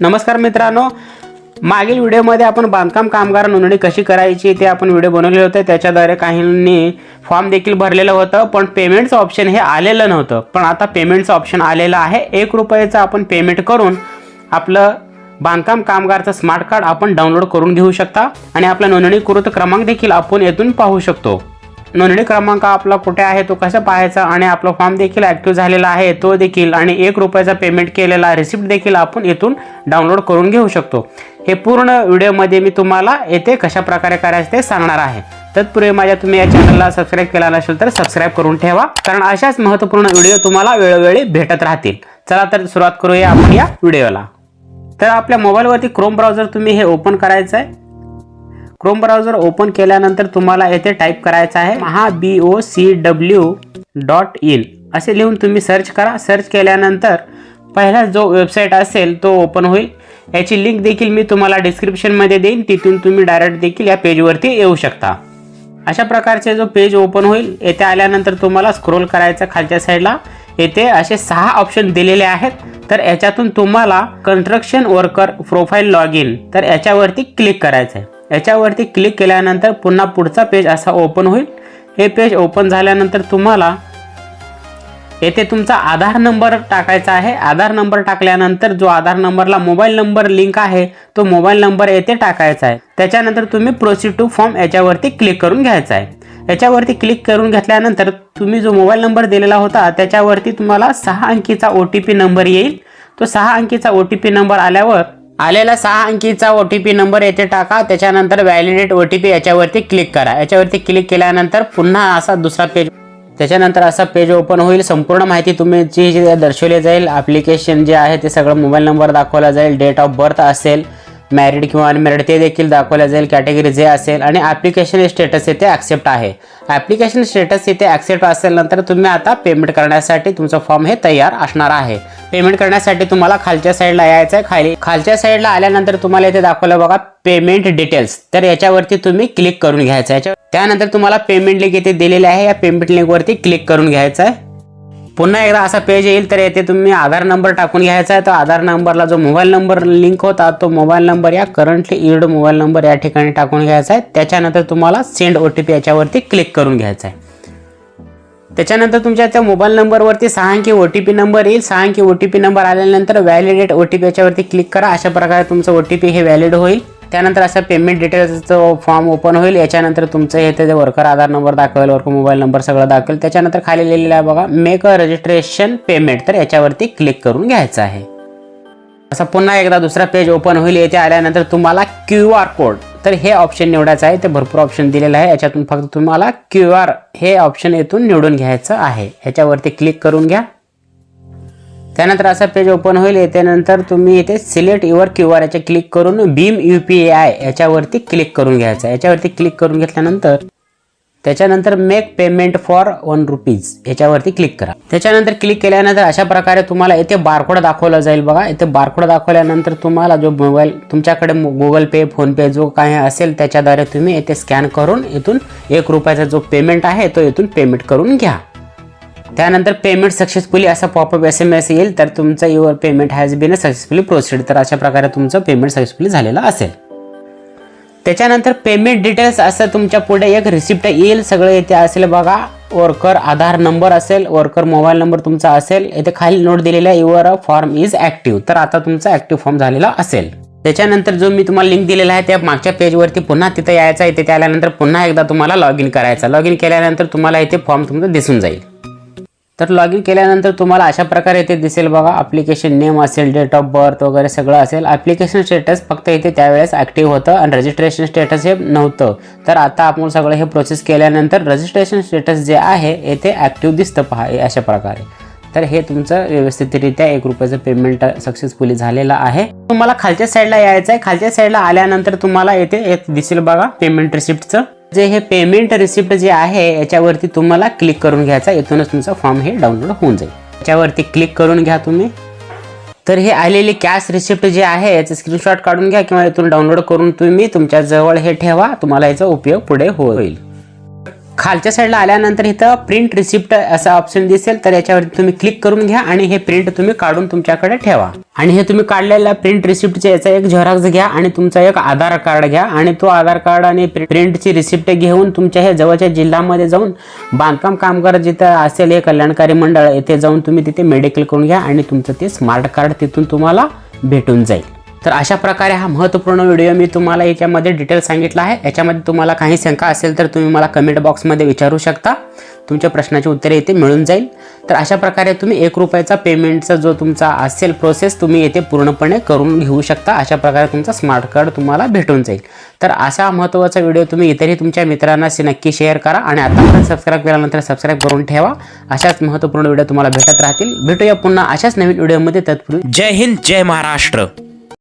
नमस्कार मित्रांनो. मागील व्हिडिओमध्ये आपण बांधकाम कामगार नोंदणी कशी करायची ते आपण व्हिडिओ बनवले होते. त्याच्याद्वारे काहींनी फॉर्म देखील भरलेलं होतं पण पेमेंटचं ऑप्शन हे आलेलं नव्हतं. पण आता पेमेंटचं ऑप्शन आलेलं आहे. एक रुपयाचं आपण पेमेंट करून आपलं बांधकाम कामगारचं स्मार्ट कार्ड आपण डाउनलोड करून घेऊ शकता. आणि आपला नोंदणीकृत क्रमांक देखील आपण येथून पाहू शकतो. नोंदणी क्रमांक आपला कुठे आहे तो कसा पाहायचा आणि आपला फॉर्म देखील ॲक्टिव्ह झालेला आहे तो देखील आणि एक रुपयाचा पेमेंट केलेला रिसिप्ट देखील आपण येथून डाउनलोड करून घेऊ शकतो. हे पूर्ण व्हिडिओमध्ये मी तुम्हाला येथे कशा प्रकारे करायचं ते सांगणार आहे. तत्पूर्वी माझ्या तुम्ही या चॅनलला सबस्क्राईब केला नसेल तर सबस्क्राईब करून ठेवा कारण अशाच महत्त्वपूर्ण व्हिडिओ तुम्हाला वेळोवेळी भेटत राहतील. चला तर सुरुवात करूया आपण या व्हिडिओला. तर आपल्या मोबाईलवरती क्रोम ब्राउझर तुम्ही हे ओपन करायचं आहे क्रोम ब्राउझर ओपन केल्यानंतर तुम्हाला येथे टाईप करायचं आहे Maha B O C W dot in असे लिहून तुम्ही सर्च करा. सर्च केल्यानंतर पहिला जो वेबसाईट असेल तो ओपन होईल. याची लिंक देखील मी तुम्हाला डिस्क्रिप्शनमध्ये देईन. तिथून तुम्ही डायरेक्ट देखील या पेजवरती येऊ शकता. अशा प्रकारचे जो पेज ओपन होईल येथे आल्यानंतर तुम्हाला स्क्रोल करायचं खालच्या साईडला येथे असे सहा ऑप्शन दिलेले आहेत. तर याच्यातून तुम्हाला construction worker profile log in तर याच्यावरती क्लिक करायचं आहे याच्यावरती क्लिक केल्यानंतर पुन्हा पुढचा पेज असा ओपन होईल. हे पेज ओपन झाल्यानंतर तुम्हाला येथे तुमचा आधार नंबर टाकायचा आहे. आधार नंबर टाकल्यानंतर जो आधार नंबरला मोबाईल नंबर लिंक आहे तो मोबाईल नंबर येथे टाकायचा आहे. त्याच्यानंतर तुम्ही प्रोसीड टू फॉर्म याच्यावरती क्लिक करून घ्यायचा आहे. याच्यावरती क्लिक करून घेतल्यानंतर तुम्ही जो मोबाईल नंबर दिलेला होता त्याच्यावरती तुम्हाला सहा अंकीचा ओ टी पी नंबर येईल. तो सहा अंकीचा ओ टी पी नंबर आल्यावर आलेला सहा अंकीचा ओ टी पी नंबर येथे टाका. त्याच्यानंतर व्हॅलिडेट ओ टी पी याच्यावरती क्लिक करा. याच्यावरती क्लिक केल्यानंतर पुन्हा असा दुसरा पेज त्याच्यानंतर असा पेज ओपन होईल. संपूर्ण माहिती तुम्ही जी जी दर्शवली जाईल. ॲप्लिकेशन जे आहे ते सगळं मोबाईल नंबर दाखवला जाईल. डेट ऑफ बर्थ असेल. मॅरिड किंवा अनमॅरिड ते देखील दाखवलं जाईल कॅटेगरी जे असेल आणि ॲप्लिकेशन स्टेटस येथे ॲक्सेप्ट आहे. ॲप्लिकेशन स्टेटस येथे ॲक्सेप्ट असेल नंतर तुम्ही आता पेमेंट करण्यासाठी तुमचं फॉर्म हे तयार असणार आहे. पेमेंट करण्यासाठी तुम्हाला खालच्या साईडला यायचं आहे. खाली खालच्या साईडला आल्यानंतर तुम्हाला इथे दाखवलं बघा पेमेंट डिटेल्स तर याच्यावरती तुम्ही क्लिक करून घ्यायचं आहे. त्यानंतर तुम्हाला पेमेंट लिंक इथे दिलेली आहे. या पेमेंट लिंकवरती क्लिक करून घ्यायचं आहे. पुन्हा एकदा असा पेज येईल तर येथे तुम्ही आधार नंबर टाकून घ्यायचा आहे. तो आधार नंबरला जो मोबाईल नंबर लिंक होता तो मोबाईल नंबर या करंटली इल्ड मोबाईल नंबर या ठिकाणी टाकून घ्यायचा आहे. त्याच्यानंतर तुम्हाला सेंड ओ टी पी याच्यावरती क्लिक करून घ्यायचा आहे. त्याच्यानंतर तुमच्या त्या मोबाईल नंबरवरती सहा अंकी ओ टी पी नंबर येईल. सहा अंकी ओ टी पी नंबर आल्यानंतर व्हॅलिडेट ओ टी पी याच्यावरती क्लिक करा. अशा प्रकारे तुमचं ओ टी पी हे व्हॅलिड होईल. त्यानंतर असं पेमेंट डिटेल्सचं फॉर्म ओपन होईल. याच्यानंतर तुमचं हे ते वर्कर आधार नंबर दाखवेल वर्कर मोबाईल नंबर सगळं दाखवेल. त्याच्यानंतर खाली लिहिलेलं आहे बघा मेक अ रजिस्ट्रेशन पेमेंट तर याच्यावरती क्लिक करून घ्यायचं आहे. असं पुन्हा एकदा दुसरा पेज ओपन होईल. येथे आल्यानंतर तुम्हाला क्यू आर कोड तर हे ऑप्शन निवडायचं आहे. ते भरपूर ऑप्शन दिलेलं आहे. याच्यातून फक्त तुम्हाला क्यू आर हे ऑप्शन येथून निवडून घ्यायचं आहे. याच्यावरती क्लिक करून घ्या. त्यानंतर असा पेज ओपन होईल. येत्यानंतर तुम्ही इथे सिलेक्ट युअर क्यू आर याच्या क्लिक करून भीम यू पी आय याच्यावरती क्लिक करून घ्यायचं. याच्यावरती क्लिक करून घेतल्यानंतर त्याच्यानंतर make payment for one rupees याच्यावरती क्लिक करा. त्याच्यानंतर क्लिक केल्यानंतर अशा प्रकारे तुम्हाला इथे बारकोड दाखवला जाईल बघा. इथे बारकोड दाखवल्यानंतर तुम्हाला जो मोबाईल तुमच्याकडे गुगल पे फोनपे जो काही असेल त्याच्याद्वारे तुम्ही इथे स्कॅन करून इथून एक रुपयाचा जो पेमेंट आहे तो इथून पेमेंट करून घ्या. त्यानंतर पेमेंट सक्सेसफुली असा पॉपअप एस एम एस येईल तर तुमचं your payment has been successfully proceed तर अशा प्रकारे तुमचं पेमेंट सक्सेसफुली झालेलं असेल. त्याच्यानंतर पेमेंट डिटेल्स असं तुमच्यापुढे एक रिसिप्ट येईल सगळं येथे असेल बघा. वर्कर आधार नंबर असेल वर्कर मोबाईल नंबर तुमचा असेल. येथे खाली नोट दिलेला युअर फॉर्म इज ॲक्टिव्ह तर आता तुमचा ॲक्टिव्ह फॉर्म झालेला असेल. त्याच्यानंतर जो मी तुम्हाला लिंक दिलेला आहे त्या मागच्या पेजवरती पुन्हा तिथं यायचं आहे. तिथे आल्यानंतर पुन्हा एकदा तुम्हाला लॉग इन करायचं लॉग इन केल्यानंतर तुम्हाला इथे फॉर्म तुमचा दिसून जाईल. तर लॉग इन केल्यानंतर तुम्हाला अशा प्रकारे इथे दिसेल बघा. ॲप्लिकेशन नेम असेल डेट ऑफ बर्थ वगैरे सगळं असेल. ॲप्लिकेशन स्टेटस फक्त इथे त्यावेळेस ॲक्टिव्ह होतं आणि रजिस्ट्रेशन स्टेटस हे नव्हतं. तर आता आपण सगळं हे प्रोसेस केल्यानंतर रजिस्ट्रेशन स्टेटस जे आहे येथे ॲक्टिव्ह दिसतं पहा अशा प्रकारे. तर हे तुमचं व्यवस्थितरित्या एक रुपयाचं पेमेंट सक्सेसफुली झालेलं आहे. तुम्हाला खालच्या साईडला यायचं आहे खालच्या साईडला आल्यानंतर तुम्हाला येथे एक दिसेल बघा पेमेंट रिसिप्टचं जे हे पेमेंट रिसिप्ट जे आहे याच्यावरती तुम्हाला क्लिक करून घ्यायचा. इथूनच तुमचा फॉर्म हे डाउनलोड होऊन जाईल. याच्यावरती क्लिक करून घ्या तुम्ही. तर हे आलेली कॅश रिसिप्ट जे आहे याचं स्क्रीनशॉट काढून घ्या किंवा इथून डाउनलोड करून तुम्ही तुमच्या जवळ हे ठेवा. तुम्हाला याचा उपयोग पुढे होईल. खालच्या साईडला आल्यानंतर इथं प्रिंट रिसिप्ट असा ऑप्शन दिसेल तर याच्यावरती तुम्ही क्लिक करून घ्या आणि हे प्रिंट तुम्ही काढून तुमच्याकडे ठेवा. आणि हे तुम्ही काढलेल्या प्रिंट रिसिप्टचे याचा एक झेरॉक्स घ्या आणि तुमचा एक आधार कार्ड घ्या आणि तो आधार कार्ड आणि प्रिंटची रिसिप्ट घेऊन तुमच्या हे जवळच्या जिल्ह्यामध्ये जाऊन बांधकाम कामगार जिथं असेल हे कल्याणकारी मंडळ येथे जाऊन तुम्ही तिथे मेडिकल करून घ्या आणि तुमचं ते स्मार्ट कार्ड तिथून तुम्हाला भेटून जाईल. तर अशा प्रकारे हा महत्त्वपूर्ण व्हिडिओ मी तुम्हाला याच्यामध्ये डिटेल सांगितला आहे. याच्यामध्ये तुम्हाला काही शंका असेल तर तुम्ही मला कमेंट बॉक्समध्ये विचारू शकता. तुमच्या प्रश्नाची उत्तरे इथे मिळून जाईल. तर अशा प्रकारे तुम्ही एक रुपयाचा पेमेंटचा जो तुमचा असेल प्रोसेस तुम्ही येथे पूर्णपणे करून घेऊ शकता. अशा प्रकारे तुमचा स्मार्ट कार्ड तुम्हाला भेटून जाईल. तर असा महत्त्वाचा व्हिडिओ तुम्ही इतरही तुमच्या मित्रांना नक्की शेअर करा आणि आता सबस्क्राईब केल्यानंतर सबस्क्राईब करून ठेवा. अशाच महत्त्वपूर्ण व्हिडिओ तुम्हाला भेटत राहतील. भेटूया पुन्हा अशाच नवीन व्हिडिओमध्ये तत्पूर्वी जय हिंद जय महाराष्ट्र.